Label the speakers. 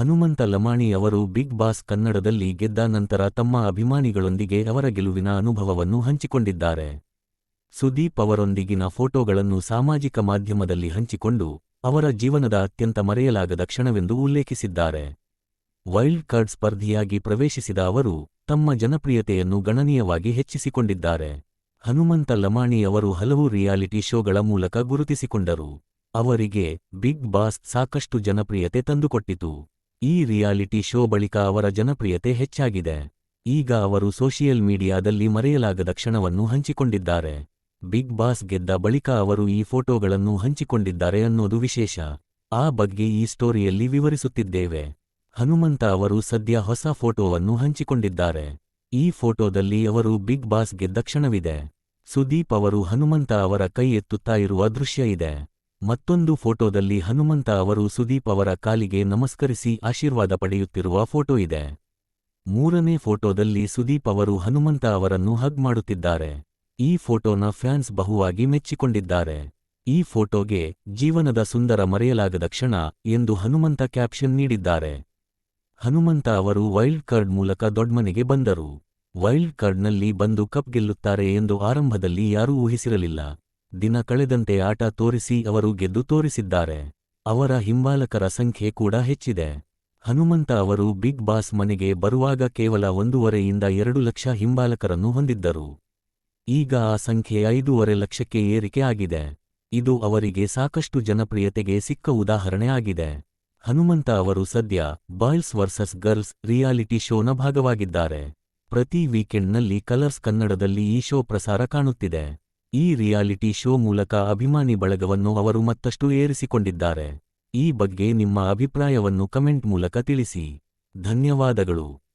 Speaker 1: ಹನುಮಂತ ಲಮಾಣಿ ಅವರು big boss ಕನ್ನಡದಲ್ಲಿ ಗೆದ್ದ ನಂತರ ತಮ್ಮ ಅಭಿಮಾನಿಗಳೊಂದಿಗೆ ಅವರ ಗೆಲುವಿನ ಅನುಭವವನ್ನು ಹಂಚಿಕೊಂಡಿದ್ದಾರೆ. ಸುದೀಪ್ ಅವರೊಂದಿಗಿನ ಫೋಟೋಗಳನ್ನು ಸಾಮಾಜಿಕ ಮಾಧ್ಯಮದಲ್ಲಿ ಹಂಚಿಕೊಂಡು ಅವರ ಜೀವನದ ಅತ್ಯಂತ ಮರೆಯಲಾಗದ ಕ್ಷಣವೆಂದು ಉಲ್ಲೇಖಿಸಿದ್ದಾರೆ. ವೈಲ್ಡ್ ಕಾರ್ಡ್ ಸ್ಪರ್ಧಿಯಾಗಿ ಪ್ರವೇಶಿಸಿದ ಅವರು ತಮ್ಮ ಜನಪ್ರಿಯತೆಯನ್ನು ಗಣನೀಯವಾಗಿ ಹೆಚ್ಚಿಸಿಕೊಂಡಿದ್ದಾರೆ. ಹನುಮಂತ ಲಮಾಣಿ ಅವರು ಹಲವು ರಿಯಾಲಿಟಿ ಶೋಗಳ ಮೂಲಕ ಗುರುತಿಸಿಕೊಂಡರು. ಅವರಿಗೆ ಬಿಗ್ ಬಾಸ್ ಸಾಕಷ್ಟು ಜನಪ್ರಿಯತೆ ತಂದುಕೊಟ್ಟಿತು. ಈ ರಿಯಾಲಿಟಿ ಶೋ ಬಳಿಕ ಅವರ ಜನಪ್ರಿಯತೆ ಹೆಚ್ಚಾಗಿದೆ. ಈಗ ಅವರು ಸೋಷಿಯಲ್ ಮೀಡಿಯಾದಲ್ಲಿ ಮರೆಯಲಾಗದ ಕ್ಷಣವನ್ನು ಹಂಚಿಕೊಂಡಿದ್ದಾರೆ. ಬಿಗ್ ಬಾಸ್ ಗೆದ್ದ ಬಳಿಕ ಅವರು ಈ ಫೋಟೋಗಳನ್ನು ಹಂಚಿಕೊಂಡಿದ್ದಾರೆ ಅನ್ನೋದು ವಿಶೇಷ. ಆ ಬಗ್ಗೆ ಈ ಸ್ಟೋರಿಯಲ್ಲಿ ವಿವರಿಸುತ್ತಿದ್ದೇವೆ. ಹನುಮಂತ ಅವರು ಸದ್ಯ ಹೊಸ ಫೋಟೋವನ್ನು ಹಂಚಿಕೊಂಡಿದ್ದಾರೆ. ಈ ಫೋಟೋದಲ್ಲಿ ಅವರು ಬಿಗ್ ಬಾಸ್ ಗೆದ್ದ ಕ್ಷಣವಿದೆ. ಸುದೀಪ್ ಅವರು ಹನುಮಂತ ಅವರ ಕೈ ಎತ್ತುತ್ತಾ ಇರುವ ದೃಶ್ಯ ಇದೆ. ಮತ್ತೊಂದು ಫೋಟೋದಲ್ಲಿ ಹನುಮಂತ ಅವರು ಸುದೀಪ್ ಅವರ ಕಾಲಿಗೆ ನಮಸ್ಕರಿಸಿ ಆಶೀರ್ವಾದ ಪಡೆಯುತ್ತಿರುವ ಫೋಟೋ ಇದೆ. ಮೂರನೇ ಫೋಟೋದಲ್ಲಿ ಸುದೀಪ್ ಅವರು ಹನುಮಂತ ಅವರನ್ನು ಹಗ್ ಮಾಡುತ್ತಿದ್ದಾರೆ. ಈ ಫೋಟೋನ ಫ್ಯಾನ್ಸ್ ಬಹುವಾಗಿ ಮೆಚ್ಚಿಕೊಂಡಿದ್ದಾರೆ. ಈ ಫೋಟೋಗೆ ಜೀವನದ ಸುಂದರ ಮರೆಯಲಾಗದ ಕ್ಷಣ ಎಂದು ಹನುಮಂತ ಕ್ಯಾಪ್ಷನ್ ನೀಡಿದ್ದಾರೆ. ಹನುಮಂತ ಅವರು ವೈಲ್ಡ್ ಕಾರ್ಡ್ ಮೂಲಕ ದೊಡ್ಮನೆಗೆ ಬಂದರು. ವೈಲ್ಡ್ ಕಾರ್ಡ್ನಲ್ಲಿ ಬಂದು ಕಪ್ ಗೆಲ್ಲುತ್ತಾರೆ ಎಂದು ಆರಂಭದಲ್ಲಿ ಯಾರೂ ಊಹಿಸಿರಲಿಲ್ಲ. ದಿನ ಕಳೆದಂತೆ ಆಟ ತೋರಿಸಿ ಅವರು ಗೆದ್ದು ತೋರಿಸಿದ್ದಾರೆ. ಅವರ ಹಿಂಬಾಲಕರ ಸಂಖ್ಯೆ ಕೂಡ ಹೆಚ್ಚಿದೆ. ಹನುಮಂತ ಅವರು ಬಿಗ್ ಬಾಸ್ ಮನೆಗೆ ಬರುವಾಗ ಕೇವಲ ಒಂದೂವರೆಯಿಂದ ಎರಡು ಲಕ್ಷ ಹಿಂಬಾಲಕರನ್ನು ಹೊಂದಿದ್ದರು. ಈಗ ಆ ಸಂಖ್ಯೆ ಐದೂವರೆ ಲಕ್ಷಕ್ಕೆ ಏರಿಕೆ ಆಗಿದೆ. ಇದು ಅವರಿಗೆ ಸಾಕಷ್ಟು ಜನಪ್ರಿಯತೆಗೆ ಸಿಕ್ಕ ಉದಾಹರಣೆ ಆಗಿದೆ. ಹನುಮಂತ ಅವರು ಸದ್ಯ ಬಾಯ್ಸ್ ವರ್ಸಸ್ ಗರ್ಲ್ಸ್ ರಿಯಾಲಿಟಿ ಶೋನ ಭಾಗವಾಗಿದ್ದಾರೆ. ಪ್ರತಿ ವೀಕೆಂಡ್ನಲ್ಲಿ ಕಲರ್ಸ್ ಕನ್ನಡದಲ್ಲಿ ಈ ಶೋ ಪ್ರಸಾರ ಕಾಣುತ್ತಿದೆ. ಈ ರಿಯಾಲಿಟಿ ಶೋ ಮೂಲಕ ಅಭಿಮಾನಿ ಬಳಗವನ್ನು ಅವರು ಮತ್ತಷ್ಟು ಏರಿಸಿಕೊಂಡಿದ್ದಾರೆ. ಈ ಬಗ್ಗೆ ನಿಮ್ಮ ಅಭಿಪ್ರಾಯವನ್ನು ಕಮೆಂಟ್ ಮೂಲಕ ತಿಳಿಸಿ. ಧನ್ಯವಾದಗಳು.